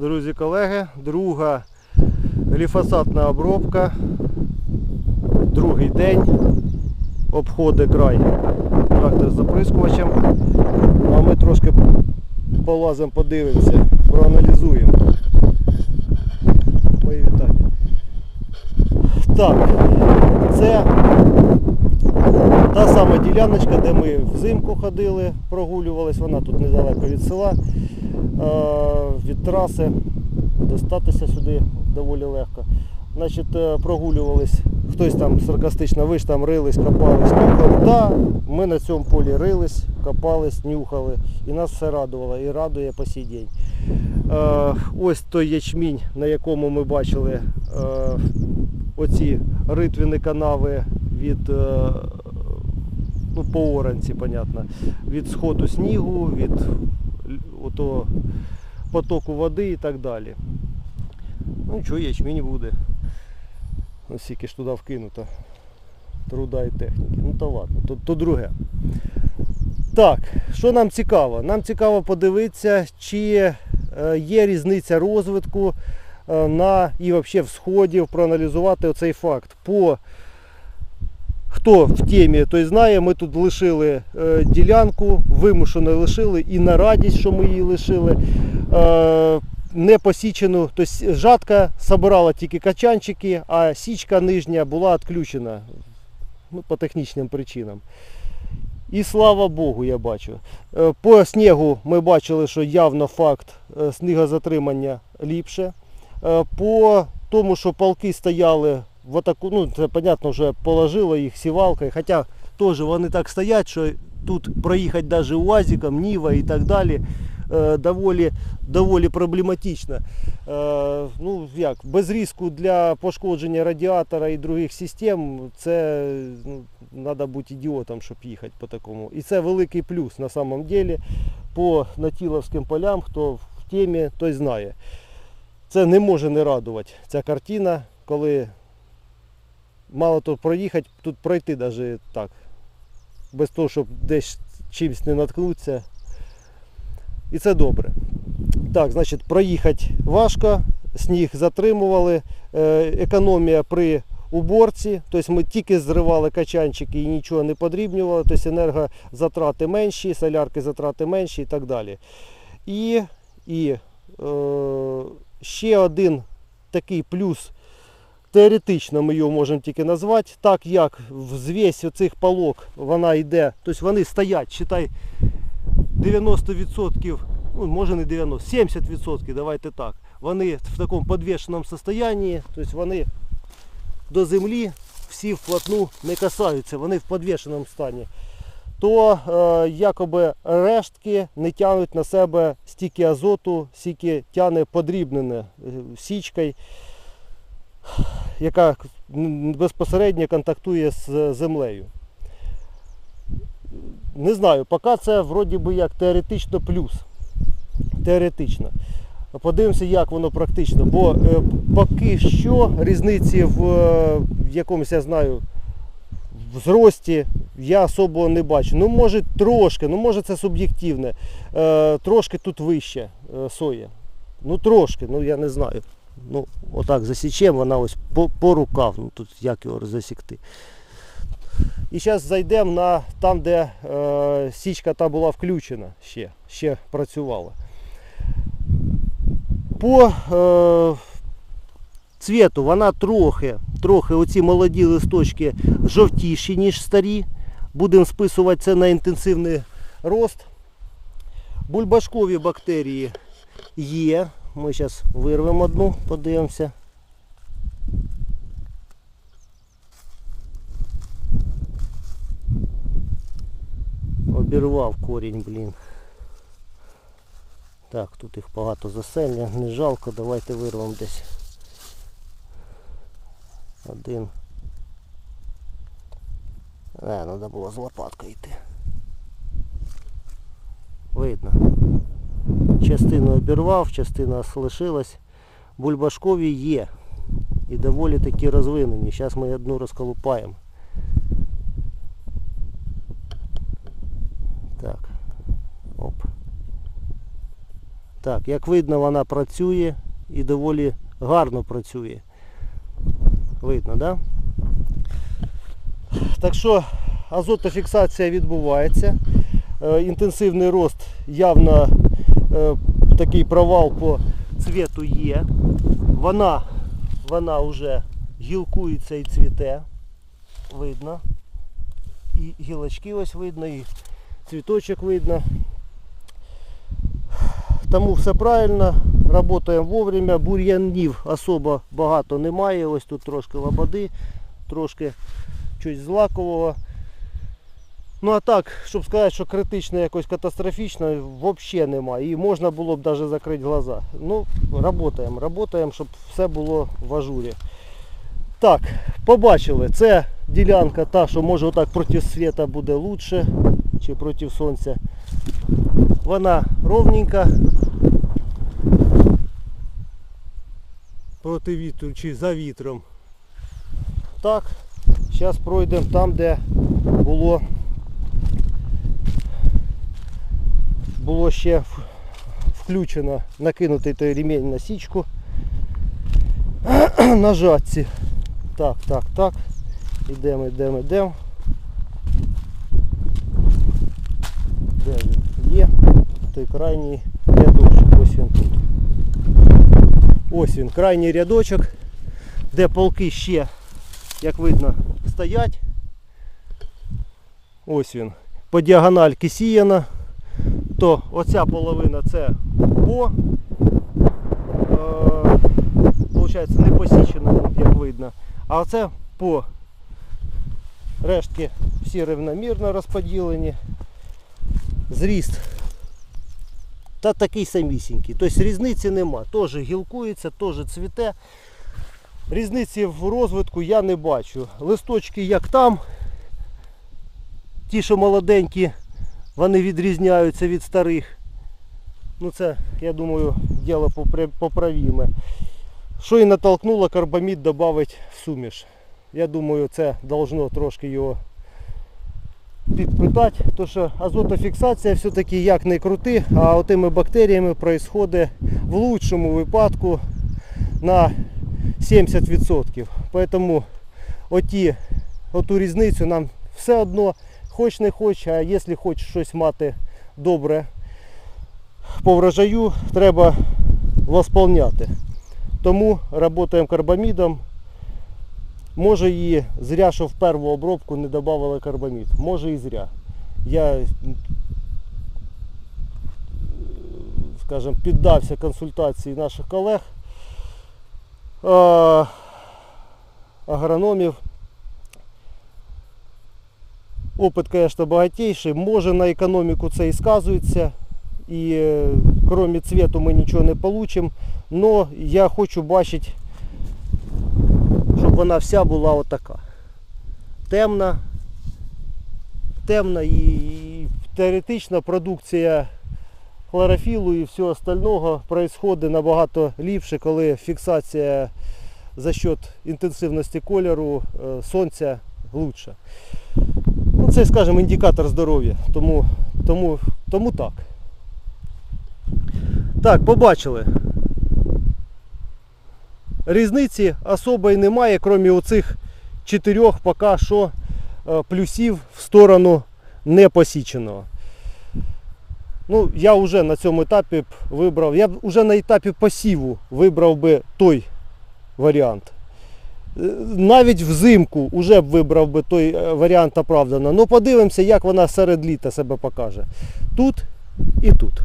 друзі колеги. Друга гліфосатна обробка. Другий день. Обходить край трактор з заприскувачем. Ну, А ми трошки полазимо, подивимося, проаналізуємо. Мої вітання. Так, це та сама діляночка, де ми взимку ходили, прогулювались, вона тут недалеко від села, траси. Достатися сюди доволі легко. Значить, е, прогулювались, хтось там саркастично виш, там рились, копались, нюхали. Да, ми на цьому полі рились, копались, нюхали. І нас все радувало, і радує по сій день. Е, ось той ячмінь, на якому ми бачили е, оці ритвіни канави від ну, по оранці, понятно, від сходу снігу, від ото потоку води і так далі. Ну що, ячмінь буде. Скільки ж туди вкинуто. Труда і техніки. Ну то ладно, то, то друге. Так, що нам цікаво? Нам цікаво подивитися, чи е, є різниця розвитку е, на і взагалі всходів, проаналізувати оцей факт. По хто в темі, той знає, ми тут лишили е, ділянку, вимушено лишили і на радість, що ми її лишили. Е, не посічену, тобто жатка собирала тільки качанчики, а січка нижня була відключена ну, по технічним причинам. І слава Богу, я бачу. Е, По снігу ми бачили, що явно факт снігозатримання ліпше. По тому, що палки стояли в атаку, ну це понятно, вже положило їх сівалкою, хоча теж вони так стоять, що тут проїхати навіть УАЗиком, Ніва і так далі е, доволі, доволі проблематично. Е, ну як, без ризику для пошкодження радіатора і других систем, це ну, треба бути ідіотом, щоб їхати по такому. І це великий плюс на самом деле по натіловським полям, хто в темі, той знає. Це не може не радувати ця картина, коли мало того проїхати, тут пройти навіть так. Без того, щоб десь чимось не наткнутися. І це добре. Так, значить, проїхати важко, сніг затримували, е, економія при уборці, тобто ми тільки зривали качанчики і нічого не подрібнювали, тобто енергозатрати менші, солярки затрати менші і так далі. І, і е, ще один такий плюс, теоретично ми його можемо тільки назвати, так як взвесь оцих палок вона йде, тобто вони стоять, считай, 90%, ну, може не 90, 70%, давайте так. Вони в такому підвішеному стані, тобто вони до землі всі вплотну не касаються, вони в підвішеному стані. То е, якоби рештки не тягнуть на себе стільки азоту, стільки тягне подрібнене е, січкою, яка безпосередньо контактує з землею. Не знаю, поки це вроді би як теоретично плюс. Теоретично. Подивимося, як воно практично. Бо е, поки що різниці в е, якомусь, я знаю, в зрості я особо не бачу. Ну, може трошки, ну може це суб'єктивне. Е, трошки тут вище е, соя. Ну трошки, ну я не знаю. Ну, отак засічемо, вона ось по, по рукав. Ну тут як його засікти. І зараз зайдемо на там, де е, січка та була включена ще, ще працювала. По е, цвіту вона трохи, трохи оці молоді листочки жовтіші, ніж старі. Будемо списувати це на інтенсивний рост. Бульбашкові бактерії є. Ми зараз вирвемо одну, подивимося. Обірвав корінь, блін. Так, тут їх багато засельня, не жалко, давайте вирвемо десь. Один. Не, треба було з лопаткою йти. Видно. Частину обірвав, частина лишилась. Бульбашкові є. І доволі такі розвинені. Зараз ми одну розколупаємо. Так. Оп. Так, як видно, вона працює і доволі гарно працює. Видно, да? Так що азотофіксація відбувається. Е, інтенсивний рост явно такий провал по цвіту є. Вона, вона вже гілкується і цвіте. Видно. І гілочки ось видно, і цвіточок видно. Тому все правильно, працюємо вовремя, бур'янів особо багато немає. Ось тут трошки лободи, трошки щось злакового. Ну а так, щоб сказати, що критично якось катастрофічно, взагалі немає. І можна було б навіть закрити глаза. Ну, працюємо, працюємо, щоб все було в ажурі. Так, побачили, це ділянка та, що може отак проти світа буде лучше, чи проти сонця. Вона ровненька. Проти вітру чи за вітром. Так, зараз пройдемо там, де було було ще включено, накинутий той ремінь на січку. на жатці. Так, так, так. Ідемо, йдемо, йдемо. Де він? Є. Той крайній рядочок. Ось він тут. Ось він, крайній рядочок, де полки ще, як видно, стоять. Ось він. По діагональки сіяна. То оця половина це по. Е, не посічено, як видно. А оце по рештки всі рівномірно розподілені. Зріст та такий самісінький. Тобто різниці нема. Теж гілкується, теж цвіте. Різниці в розвитку я не бачу. Листочки як там, ті, що молоденькі, вони відрізняються від старих. Ну це, я думаю, діло поправіме. Що і натолкнуло карбамід додати в суміш. Я думаю, це должно трошки його підпитати, тому що азотофіксація все-таки як не крути, а отими бактеріями происходить в лучшому випадку на 70%. Поэтому оті, оту різницю нам все одно, хоч не хоч, а якщо хочеш щось мати добре по врожаю, треба восполняти. Тому працюємо карбамідом. Може і зря, що в першу обробку не додавали карбамід. Може і зря. Я, скажімо, піддався консультації наших колег, агрономів. Опит, звісно, багатейший. Може на економіку це і сказується. І е, крім цвету ми нічого не получимо. Но я хочу бачити, щоб вона вся була отака. Темна. Темна і, і теоретично продукція хлорофілу і всього остального происходить набагато ліпше, коли фіксація за счет інтенсивності кольору е, сонця лучша. Ну, це, скажімо, індикатор здоров'я. Тому, тому, тому так. Так, побачили. Різниці особої немає, крім оцих чотирьох поки що е, плюсів в сторону непосіченого. Ну, я вже на цьому етапі б вибрав, я б вже на етапі посіву вибрав би той варіант. Навіть взимку вже б вибрав би той е, варіант оправдано. Ну подивимося, як вона серед літа себе покаже. Тут і тут.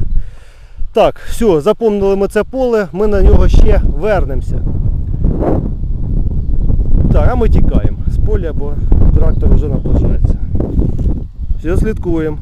Так, все, запомнили ми це поле, ми на нього ще вернемося. Так, а ми тікаємо з поля, бо трактор вже наближається. Все, слідкуємо.